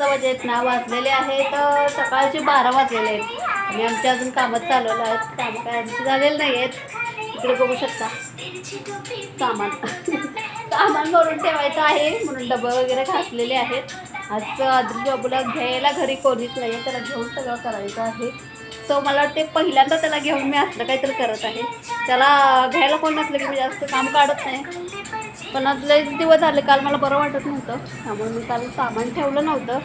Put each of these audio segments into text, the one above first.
वाजेत ना वाजलेले आहेत सकाळचे बारा वाजलेले आहेत. आणि आमच्या अजून कामं चालवलं आहेत. कामं काय आमची झालेली नाही आहेत इकडे बघू शकता. सामान. सामान भरून ठेवायचं आहे म्हणून डबे वगैरे घासलेले आहेत. आज आदरी बाबूला घ्यायला घरी कोणीच नाही आहे त्याला घेऊन सगळं करायचं आहे. सो मला वाटते पहिल्यांदा त्याला घेऊन मी असलं काहीतरी करत आहे. त्याला घ्यायला कोण नसलं की मी जास्त काम काढत नाही. पण आज लयच दिवस झाले काल मला बरं वाटत नव्हतं. त्यामुळे मी काल सामान ठेवलं नव्हतं.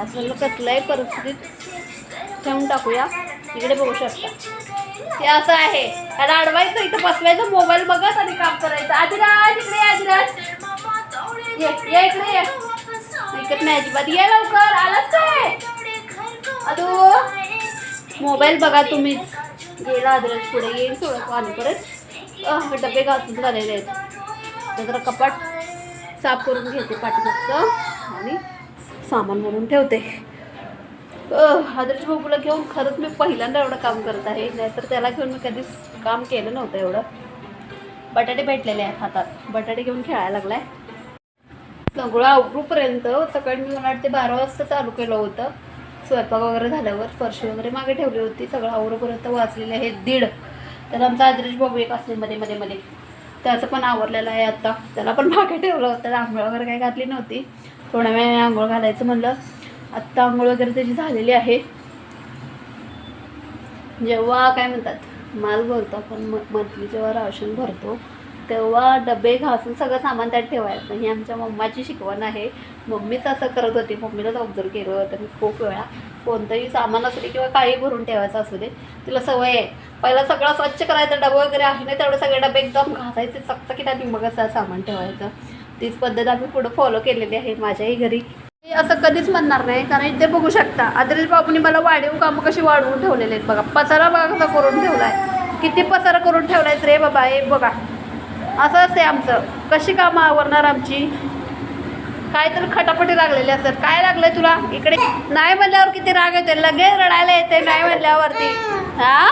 आज म्हणलं कसल्याही परिस्थितीत ठेवून टाकूया. इकडे बघू शकता. हे असं आहे. त्याला अडवायचं इथं बसवायचं मोबाईल बघत आणि काम करायचं. आदिराज इकडे ये, आदिराज. ये ये इकडे ये. ऐकत नाही अजिबात. ये लवकर. आलाच काय? मोबाईल बघा तुम्हीच. गेला आदिराज पुढे. येईल थोडं आणि परत. डबे घासून झालेले आहेत तर जरा कपाट साफ करून घेते पाठीमागचं आणि सामान म्हणून ठेवते. आदर्श बाबूला घेऊन खरंच मी पहिल्यांदा एवढं काम करत आहे. नाहीतर त्याला घेऊन मी कधीच काम केलं नव्हतं एवढं. बटाटे भेटलेले आहेत हातात. बटाटे घेऊन खेळायला लागलाय. सगळं आवरूपर्यंत सकाळी मी मला वाटते बारा वाजता चालू केलं होतं. स्वयंपाक वगैरे झाल्यावर फरशी वगैरे मागे ठेवली होती. सगळं आवरूपर्यंत वाचलेले आहेत दीड. तर आमचा आदर्श बाबू एक असले मध्ये मध्ये मध्ये. त्याचं पण आवडलेलं आहे आत्ता त्याला पण मागे ठेवलं होतं. आंघोळ वगैरे काही घातली नव्हती. थोड्या वेळाने आंघोळ घालायचं म्हणलं. आत्ता आंघोळ वगैरे त्याची झालेली आहे. जेव्हा काय म्हणतात माल भरतो आपण म मंथली जेव्हा राशन भरतो तेव्हा डबे घासून सगळं सामान त्यात ठेवायचं. ही आमच्या मम्माची शिकवण आहे. मम्मीच असं करत होती. मम्मीलाच ऑब्झर्व केलं होतं मी खूप वेळा. कोणतंही सामान असू दे किंवा काही भरून ठेवायचं असू दे तिला सवय आहे. पहिला सगळं स्वच्छ करायचं डबं वगैरे आहे ना तेवढे सगळे डबे एकदम घासायचे सक्त की त्या मग असं सामान ठेवायचं. तीच पद्धत आम्ही पुढं फॉलो केलेली आहे माझ्याही घरी. असं कधीच म्हणणार नाही कारण इथे बघू शकता आदरेश बाबूने मला वाढीव कामं कशी वाढवून ठेवलेले आहेत बघा. पसारा बघा कसा करून ठेवला आहे किती पसारा करून ठेवलायच रे बाबा हे बघा. असं असते आमचं. कशी कामं आवरणार आमची? काय तर खटापटी लागलेली असतात. काय लागलंय तुला? इकडे नाही म्हणल्यावर किती राग येते लगेच रडायला येते नाही म्हणल्यावरती. हा?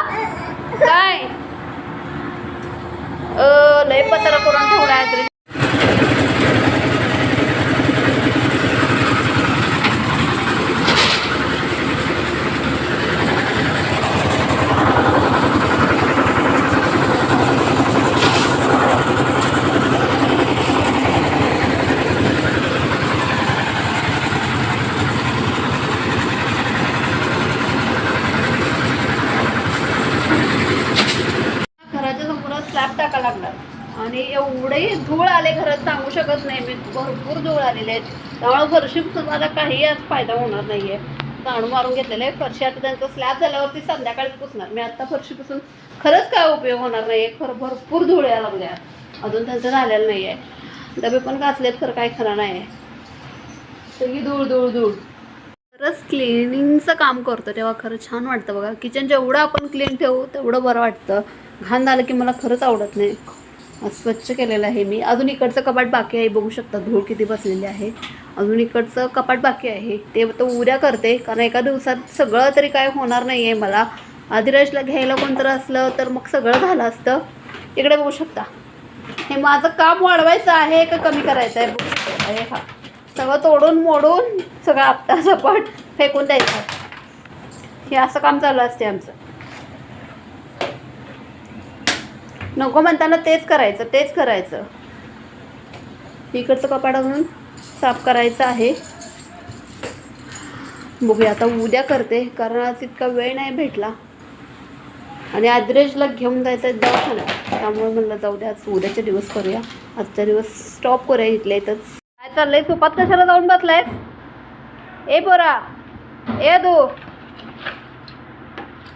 काय? लय पसरा करून ठेवलाय तरी घराच्या समोर स्लॅब टाका लागला आणि धूळ आले घरात सांगू शकत नाही मी. भरपूर धूळ आलेले आहेत. त्यामुळे फरशी माझा काही आज फायदा होणार नाही आहे ताणू मारून घेतलेलं आहे. फरशी आता त्यांचा स्लॅब झाल्यावरती संध्याकाळी पुसणार. मी आत्ता फरशी पुसून खरंच काय उपयोग होणार नाही आहे खरं भरपूर धूळ यायला लागल्या. अजून त्यांचं झालेलं नाही आहे डबे पण घातलेत खरं काय खरं नाही आहे सगळी धूळ धूळ धूळ. खरंच क्लिनिंगचं काम करतो तेव्हा खरं छान वाटतं बघा. किचन जेवढं आपण क्लीन ठेवू तेवढं बरं वाटतं. घाण झालं की मला खरंच आवडत नाही. स्वच्छ केलेलं आहे मी. अजून इकडचं कपाट बाकी आहे बघू शकता धूळ किती बसलेली आहे. अजून इकडचं कपाट बाकी आहे. ते तर उद्या करते कारण एका दिवसात सगळं तरी काय होणार नाही आहे मला आदिराजला घ्यायला कोणतं असलं तर मग सगळं झालं असतं. इकडे बघू शकता. हे माझं काम वाढवायचं आहे का कमी करायचं आहे? बघू शकता. हे हा. सगळं तोडून मोडून सगळं आपटा सपाट फेकून द्यायचं हे असं काम चालू असते आमचं. नको म्हणताना तेच करायचं तेच करायचं. इकडचं कपाट अजून साफ करायचं आहे. बघूया आता उद्या करते कारण आज इतका वेळ नाही भेटला. आणि आद्रेजला घेऊन जायचं आहे दवाखान्यात. त्यामुळे म्हणलं जाऊ द्या आज उद्याचे दिवस करूया. आजचा दिवस स्टॉप करूया इथल्या इथंच. काय चाललंय? सोपात कशाला जाऊन बसलाय? ए बोरा ए दो.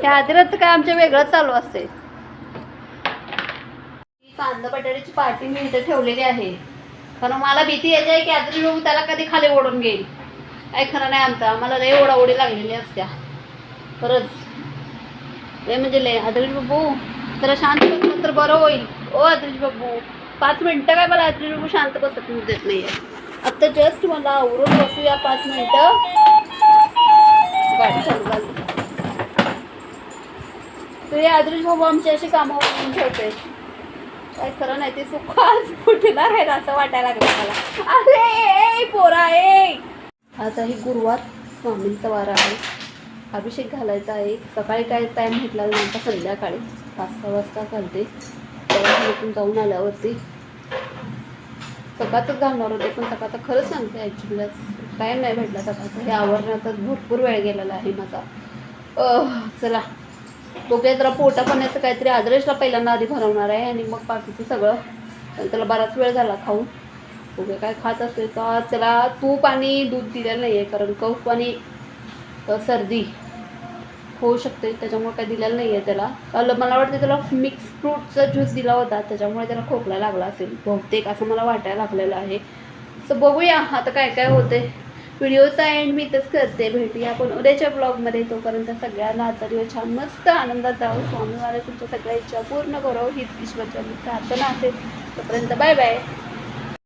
त्या आदिराचं काय आमच्या वेगळं चालू असते कांदा बटाट्याची पार्टी मी इथे ठेवलेली आहे. कारण मला भीती यायची आहे की आदरी बाबू त्याला कधी खाली ओढून घेईल. काय खरं नाही आमचा. आम्हाला लय ओढाओढी लागलेली असत्या. खरंच. लय म्हणजे लय आदरी बाबू जरा शांत बसलं तर बरं होईल. ओ आदरी बाबू पाच मिनटं काय मला आदरी बाबू शांत बसत देत नाही आहे आत्ता जस्ट मला आवरून बसूया पाच मिनटं. गाडी चालू झाली. तर हे बाबू आमची अशी कामं ठेवते काय खरं नाही ते सुख आज फुटणार आहे ना असं वाटायला लागलं मला. अरे पोरा ए. आज आहे गुरुवार स्वामींचा वारा आहे. अभिषेक घालायचा आहे. सकाळी काय टाईम भेटला नंतर संध्याकाळी पाच सहा वाजता घालते. तेव्हा जाऊन आल्यावरती सकाळचंच घालणार होते पण सकाळचं खरंच सांगते ॲक्च्युली टाईम नाही भेटला सकाळचा. हे आवरण्यातच भरपूर वेळ गेलेला आहे माझा. चला. बघूया जरा पोटा पाण्याचं काहीतरी आदरेशला पहिल्यांदा आधी भरवणार आहे आणि मग बाकीचं सगळं. त्याला बराच वेळ झाला खाऊन. बघूया काय खात असेल तर त्याला तूप आणि दूध दिलेलं नाही आहे कारण कफ आणि सर्दी होऊ शकते त्याच्यामुळे काही दिलेलं नाही आहे त्याला मला वाटतं त्याला मिक्स फ्रूटचा ज्यूस दिला होता त्याच्यामुळे त्याला खोकला लागला असेल बहुतेक असं मला वाटायला लागलेलं आहे. सो बघूया आता काय काय होते व्हिडिओचा एंड मी इथंच करते. भेटूया आपण उद्याच्या ब्लॉगमध्ये तोपर्यंत सगळ्यांना आजचा दिवस छान मस्त आनंदात राहू स्वामी महाराज तुमच्या सगळ्या इच्छा पूर्ण करो. हीच ईश्वरच्या प्रार्थना असेल. तोपर्यंत बाय बाय